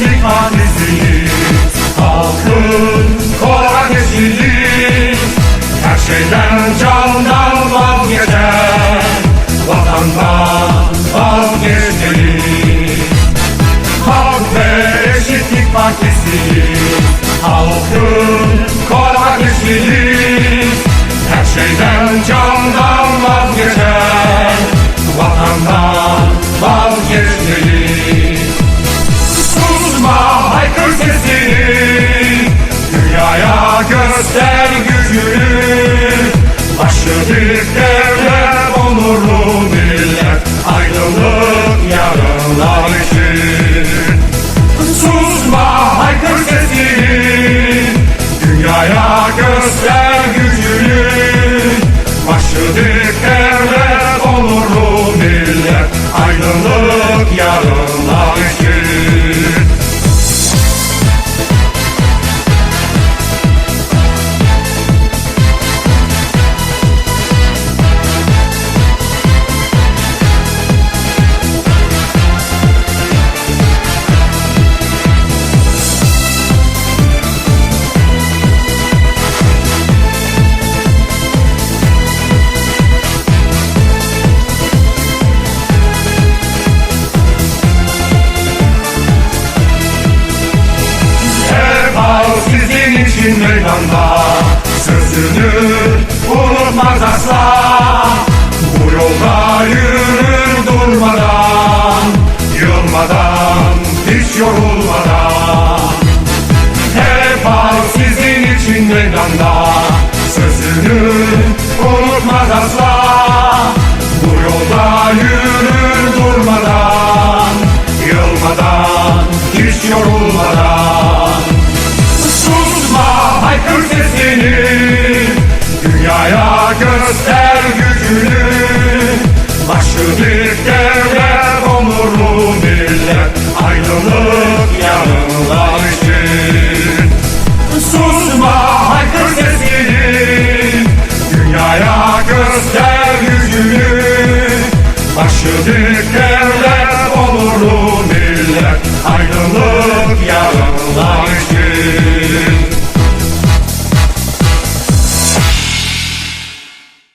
müzik adesiyiz Halkın kor ateşiyiz Her şeyden candan vazgeçer Vatandan vazgeçelim Halk ve eşitlik partisiyiz Halkın kor ateşiyiz Her şeyden gücünü Başı dik devlet onurlu millet. Aydınlık yarınlar için. Susma haykır sesini. Dünyaya göster gücünü. Başı dik devlet onurlu millet. Aydınlık yarınlar için için meydanda. Sözünü unutmaz asla. Bu yolda yürür durmadan Yılmadan, hiç yorulmadan göster gücünü Başı dik devlet onurlu millet? Aydınlık yarınlar için. Susma haykır sesini. Dünyaya göster gücünü Başı dik devlet